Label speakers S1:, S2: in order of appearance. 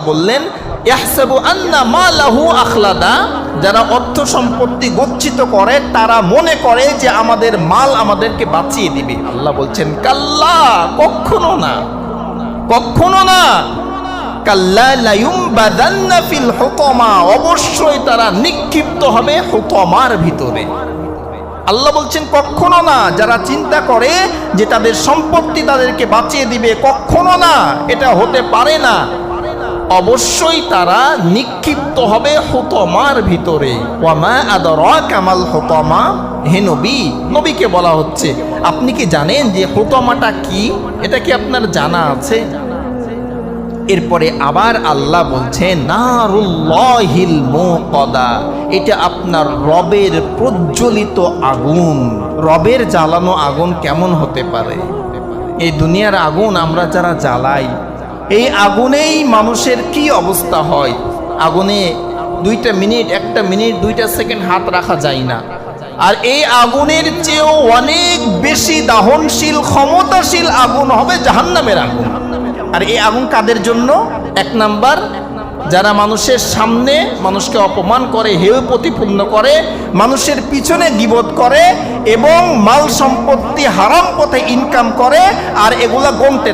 S1: বললেন আখলাদা যারা অর্থ সম্পত্তি গচ্ছিত করে, তারা মনে করে যে আমাদের মাল আমাদেরকে বাঁচিয়ে দিবে। আল্লাহ বলছেন, কাল্লা, কখনো না। কখনো না। অবশ্যই তারা নিক্ষিপ্ত হবে হুতমার ভিতরে। আল্লাহ বলছেন, কখনো না। যারা চিন্তা করে যে তাদের সম্পত্তি তাদেরকে বাঁচিয়ে দিবে, কখনো না। এটা হতে পারে না। অবশ্যই তারা নিক্ষিপ্ত হবে হুতমার ভিতরে। আদর কামাল হুতমা? হে নবী, নবীকে বলা হচ্ছে, আপনি কি জানেন যে হুতমাটা কি? এটা কি আপনার জানা আছে? এরপরে আবার আল্লাহ বলছেন এটা আপনার রবের প্রজ্বলিত আগুন। রবের জ্বালানো আগুন কেমন হতে পারে? এই দুনিয়ার আগুন আমরা যারা জ্বালাই এই আগুনেই মানুষের কি অবস্থা হয়? আগুনে দুইটা মিনিট, একটা মিনিট, দুইটা সেকেন্ড হাত রাখা যায় না। আর এই আগুনের চেয়েও অনেক বেশি দাহনশীল, ক্ষমতাশীল আগুন হবে জাহান্নামের আগুন। আর এই আগুন কাদের জন্য? এক নাম্বার, যারা মানুষের সামনে মানুষকে অপমান করে, হেয় প্রতিপূর্ণ করে, মানুষের পিছনে গিবোধ করে এবং মাল সম্পত্তি হারাম পথে ইনকাম করে, আর এগুলা গমতে